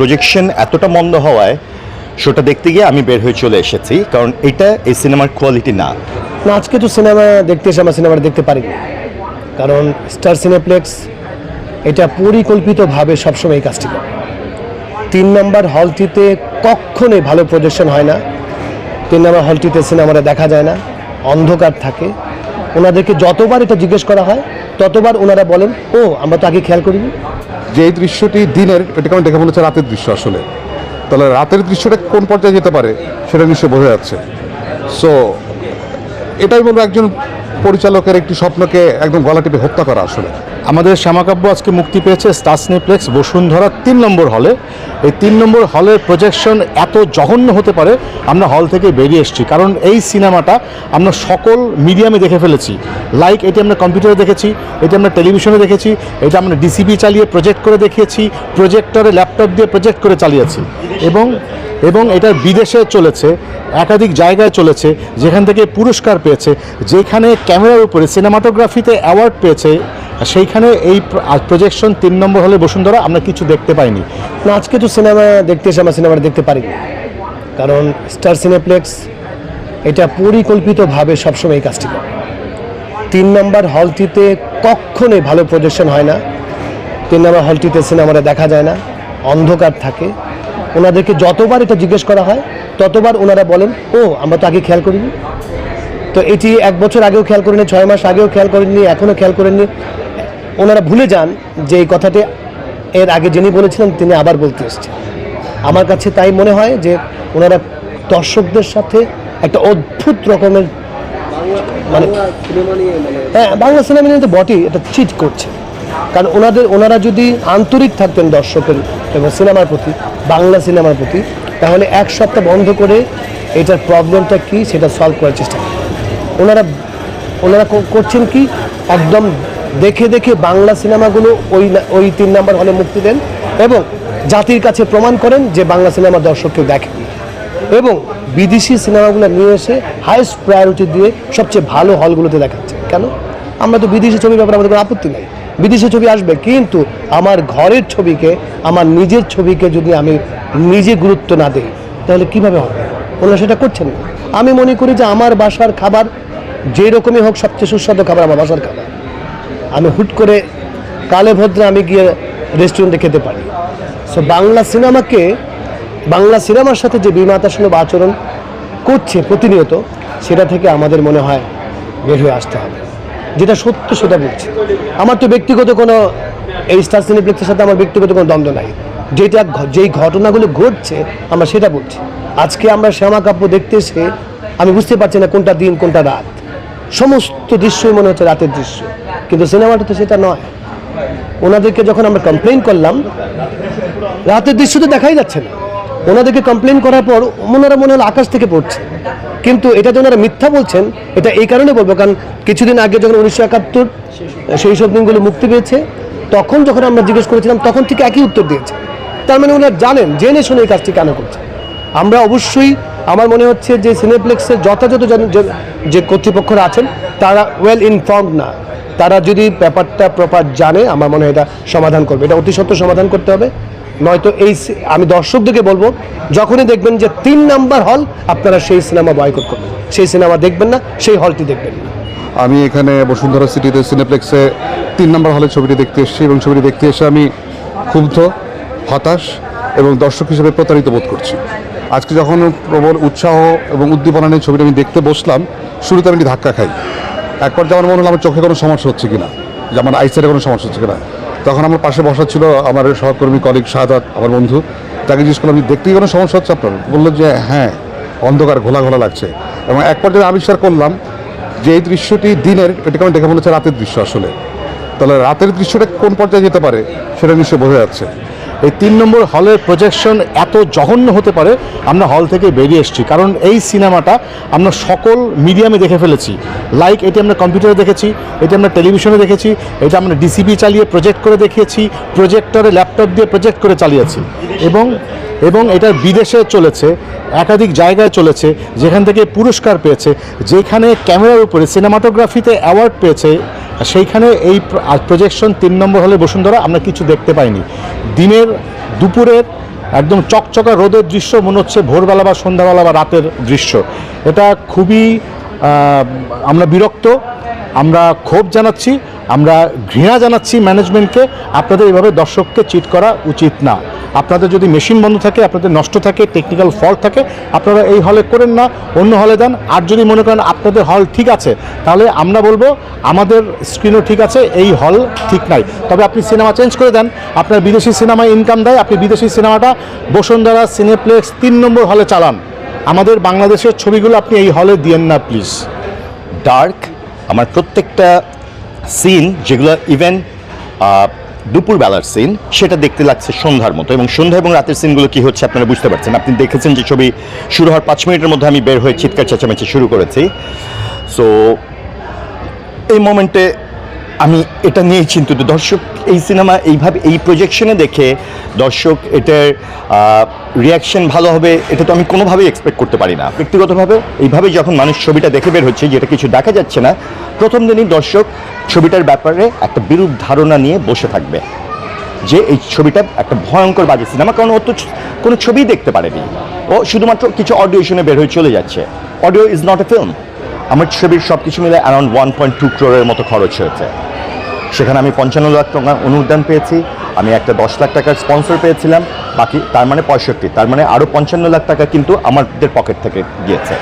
Projection এতটা মন্দ হওয়ায় শোটা দেখতে গিয়ে আমি বের হয়ে চলে এসেছি, কারণ এটা এই সিনেমার কোয়ালিটি না। না, আজকে তো সিনেমা দেখতে এসে আমরা সিনেমাটা দেখতে পারিনি কারণ স্টার সিনেপ্লেক্স এটা পরিকল্পিতভাবে সবসময় এই কাজটি করে। তিন নম্বর হলটিতে কখনোই ভালো প্রদর্শন হয় না। তিন নম্বর হলটিতে সিনেমাটা দেখা যায় না, অন্ধকার থাকে। ওনাদেরকে যতবার এটা জিজ্ঞেস করা হয়, ততবার ওনারা বলেন, ও, আমরা তো আগে খেয়াল করিনি। যে এই দৃশ্যটি দিনের, এটাকে আমি দেখে মনে হচ্ছে রাতের দৃশ্য আসলে। তাহলে রাতের দৃশ্যটা কোন পর্যায়ে যেতে পারে, সেটা নিশ্চয়ই বোঝা যাচ্ছে। সো এটাই বলব একজন পরিচালকের একটি স্বপ্নকে একদম গলা টিপে হত্যা করা আসলে। আমাদের শ্যামাকাব্য আজকে মুক্তি পেয়েছে স্টার সিনেপ্লেক্স বসুন্ধরা তিন নম্বর হলে। এই তিন নম্বর হলের প্রজেকশন এত জঘন্য হতে পারে, আমরা হল থেকে বেরিয়ে এসেছি। কারণ এই সিনেমাটা আমরা সকল মিডিয়ামে দেখে ফেলেছি। লাইক এটি আমরা কম্পিউটারে দেখেছি, এটি আমরা টেলিভিশনে দেখেছি, এটা আমরা ডিসিবি চালিয়ে প্রজেক্ট করে দেখিয়েছি প্রজেক্টরে ল্যাপটপ দিয়ে প্রজেক্ট করে চালিয়েছি। এবং এবং এটা বিদেশে চলেছে, একাধিক জায়গায় চলেছে, যেখান থেকে পুরস্কার পেয়েছে, যেখানে ক্যামেরার উপরে সিনেমাটোগ্রাফিতে অ্যাওয়ার্ড পেয়েছে সেইখানে এই প্রজেকশন তিন নম্বর হলে বসুন্ধরা আমরা কিছু দেখতে পাইনি। না, আজকে তো সিনেমা দেখতে এসে আমরা সিনেমাটা দেখতে পারিনি। কারণ স্টার সিনেপ্লেক্স এটা পরিকল্পিতভাবে সবসময় এই কাজটি করে। তিন নম্বর হলটিতে কখনোই ভালো প্রজেকশন হয় না। তিন নম্বর হলটিতে সিনেমাটা দেখা যায় না। অন্ধকার থাকে। ওনাদেরকে যতবার এটা জিজ্ঞেস করা হয়, ততবার ওনারা বলেন, ও, আমরা তো আগে খেয়াল করিনি। তো এটি এক বছর আগেও খেয়াল করেনি, ছয় মাস আগেও খেয়াল করেননি এখনও খেয়াল করেননি ওনারা ভুলে যান যে এই কথাটি এর আগে যিনি বলেছিলেন, তিনি আবার বলতে এসছেন। আমার কাছে তাই মনে হয় যে ওনারা দর্শকদের সাথে একটা অদ্ভুত রকমের মানে হ্যাঁ বাংলা সিনেমা নিয়ে তো বটেই, এটা চিট করছে। কারণ ওনাদের, ওনারা যদি আন্তরিক থাকতেন দর্শকের এবং সিনেমার প্রতি, বাংলা সিনেমার প্রতি, তাহলে এক সপ্তাহ বন্ধ করে এটার প্রবলেমটা কি, সেটা সলভ করার চেষ্টা ওনারা ওনারা করছেন কি, একদম দেখে দেখে বাংলা সিনেমাগুলো ওই ওই তিন নাম্বার হলে মুক্তি দেন এবং জাতির কাছে প্রমাণ করেন যে বাংলা সিনেমা দর্শক কেউ দেখেন। এবং বিদেশি সিনেমাগুলো নিয়ে এসে হাইয়েস্ট প্রায়োরিটি দিয়ে সবচেয়ে ভালো হলগুলোতে দেখাচ্ছে। কেন? আমরা তো বিদেশি ছবির ব্যাপারে আমাদের কোনো আপত্তি নাই। বিদেশি ছবি আসবে, কিন্তু আমার ঘরের ছবিকে, আমার নিজের ছবিকে যদি আমি নিজে গুরুত্ব না দিই, তাহলে কীভাবে হবে? ওনারা সেটা করছেন না। আমি মনে করি যে আমার বাসার খাবার যে রকমই হোক সবচেয়ে সুস্বাদু খাবার আমার বাসার খাবার। আমি হুট করে কালে ভদ্রে আমি গিয়ে রেস্টুরেন্টে খেতে পারি। সো বাংলা সিনেমাকে বাংলা সিনেমার সাথে যে বিমাতা সুলভ আচরণ করছে প্রতিনিয়ত, সেটা থেকে আমাদের মনে হয় বের হয়ে আসতে হবে। যেটা সত্য সেটা বলছি। আমার তো ব্যক্তিগত কোনো এই স্টার সিনেপ্লেক্সের সাথে আমার ব্যক্তিগত কোনো দ্বন্দ্ব নাই। যেটা যেই ঘটনাগুলো ঘটছে, আমরা সেটা বলছি। আজকে আমরা শ্যামা কাব্য দেখতে এসে, আমি বুঝতে পারছি না কোনটা দিন, কোনটা রাত। সমস্ত দৃশ্যই মনে হচ্ছে রাতের দৃশ্য। কিন্তু সিনেমাটা তো সেটা নয়। ওনাদেরকে যখন আমরা কমপ্লেন করলাম, রাতের দৃশ্য তো দেখাই যাচ্ছে না। ওনাদেরকে কমপ্লেন করার পর ওনারা মনে হলো আকাশ থেকে পড়ছে। কিন্তু এটা যে ওনারা মিথ্যা বলছেন, এটা এই কারণে বলব, কারণ কিছুদিন আগে যখন উনিশশো একাত্তর সেই সব দিনগুলো মুক্তি পেয়েছে, তখন যখন আমরা জিজ্ঞেস করেছিলাম, তখন ঠিক একই উত্তর দিয়েছে। তার মানে ওনারা জানেন, জেনে শুনে এই কাজটি কেন করছে। আমরা অবশ্যই, আমার মনে হচ্ছে যে সিনেপ্লেক্সের যথাযথ যে- কর্তৃপক্ষরা আছেন, তারা ওয়েল ইনফর্মড না। তারা যদি ব্যাপারটা প্রপার জানে, আমার মনে হয় এটা সমাধান করবে। এটা অতি সত্য সমাধান করতে হবে। নয়তো এই আমি দর্শকদেরকে বলব, যখনই দেখবেন যে তিন নাম্বার হল আপনারা সেই সিনেমা বয়কট করবেন। সেই সিনেমা দেখবেন না, সেই হলটি দেখবেন না। আমি এখানে বসুন্ধরা সিটিতে সিনেপ্লেক্সে তিন নাম্বার হলে ছবিটি দেখতে এসেছি এবং ছবিটি দেখতে এসে আমি ক্ষুব্ধ, হতাশ এবং দর্শক হিসেবে প্রতারিত বোধ করছি। আজকে যখন প্রবল উৎসাহ এবং উদ্দীপনা নিয়ে ছবিটা আমি দেখতে বসলাম, শুরুতে আমি ধাক্কা খাই। একবার যেমন মনে হলো আমার চোখে কোনো সমস্যা হচ্ছে কিনা, যে আমার আইসারে কোনো সমস্যা হচ্ছে কিনা। তখন আমার পাশে বসা ছিল আমার সহকর্মী কলিগ শাহাদ আমার বন্ধু। তাকে জিজ্ঞেস করলাম দেখতেই কোনো সমস্যা হচ্ছে আপনার? বলল যে হ্যাঁ অন্ধকার ঘোলা ঘোলা লাগছে। এবং এক পর্যায়ে আবিষ্কার করলাম, যে এই দৃশ্যটি দিনের, এটাকে আমি দেখে মনে হচ্ছে রাতের দৃশ্য আসলে। তাহলে রাতের দৃশ্যটা কোন পর্যায়ে যেতে পারে, সেটা নিশ্চয়ই বোঝা যাচ্ছে। এই তিন নম্বর হলের প্রজেকশন এত জঘন্য হতে পারে, আমরা হল থেকে বেরিয়ে এসেছি। কারণ এই সিনেমাটা আমরা সকল মিডিয়ামে দেখে ফেলেছি। লাইক এটি আমরা কম্পিউটারে দেখেছি, এটি আমরা টেলিভিশনে দেখেছি, এটা আমরা ডিসিবি চালিয়ে প্রজেক্ট করে দেখিয়েছি প্রজেক্টরে ল্যাপটপ দিয়ে প্রজেক্ট করে চালিয়েছি। এবং এবং এটা বিদেশে চলেছে, একাধিক জায়গায় চলেছে, যেখান থেকে পুরস্কার পেয়েছে, যেখানে ক্যামেরার উপরে সিনেমাটোগ্রাফিতে অ্যাওয়ার্ড পেয়েছে সেইখানে এই প্রজেকশন তিন নম্বর হলে বসুন্ধরা আমরা কিছু দেখতে পাইনি। দিনের দুপুরের একদম চকচকা রোদের দৃশ্য, মনে হচ্ছে ভোরবেলা বা সন্ধ্যাবেলা বা রাতের দৃশ্য। এটা খুবই আমরা বিরক্ত, আমরা ক্ষোভ জানাচ্ছি, আমরা ঘৃণা জানাচ্ছি ম্যানেজমেন্টকে আপনাদের এভাবে দর্শককে চিট করা উচিত না। আপনাদের যদি মেশিন বন্ধ থাকে, আপনাদের নষ্ট থাকে টেকনিক্যাল ফল্ট থাকে, আপনারা এই হলে করেন না, অন্য হলে দেন আর যদি মনে করেন আপনাদের হল ঠিক আছে, তাহলে আমরা বলব আমাদের স্ক্রিনও ঠিক আছে, এই হল ঠিক নাই। তবে আপনি সিনেমা চেঞ্জ করে দেন। আপনার বিদেশি সিনেমায় ইনকাম দেয়, আপনি বিদেশি সিনেমাটা বসুন্ধরা সিনেপ্লেক্স তিন নম্বর হলে চালান। আমাদের বাংলাদেশের ছবিগুলো আপনি এই হলে দিয়েন না প্লিজ ডার্ক আমার প্রত্যেকটা সিন যেগুলো ইভেন দুপুরবেলার সিন সেটা দেখতে লাগছে সন্ধ্যার মতো। এবং সন্ধ্যা এবং রাতের সিনগুলো কি হচ্ছে আপনারা বুঝতে পারছেন। আপনি দেখেছেন যে ছবি শুরু হওয়ার পাঁচ মিনিটের মধ্যে আমি বের হয়ে চিৎকার চেঁচামেচি শুরু করেছি। সো এই মোমেন্টে আমি এটা নিয়েই চিন্তিত। দর্শক, এই সিনেমা এইভাবে, এই প্রজেকশনে দেখে দর্শক এটার রিয়াকশন ভালো হবে, এটা তো আমি কোনোভাবেই এক্সপেক্ট করতে পারি না। ব্যক্তিগতভাবে এইভাবে যখন মানুষ ছবিটা দেখে বের হচ্ছে, যেটা কিছু দেখা যাচ্ছে না, প্রথম দিনই দর্শক ছবিটার ব্যাপারে একটা বিরূপ ধারণা নিয়ে বসে থাকবে যে এই ছবিটা একটা ভয়ঙ্কর বাজে সিনেমা, কারণ ও তো কোনো ছবিই দেখতে পারেনি। ও শুধুমাত্র কিছু অডিও শুনে বের হয়ে চলে যাচ্ছে। Audio is not a film আমার ছবির সব কিছু মিলে অ্যারাউন্ড ওয়ান পয়েন্ট টু ক্রোরের মতো খরচ হয়েছে। সেখানে আমি পঞ্চান্ন লাখ টাকার অনুদান পেয়েছি, আমি একটা দশ লাখ টাকার স্পন্সর পেয়েছিলাম, বাকি তার মানে পঁয়ষট্টি, তার মানে আরও পঞ্চান্ন লাখ টাকা কিন্তু আমাদের পকেট থেকে গিয়েছে।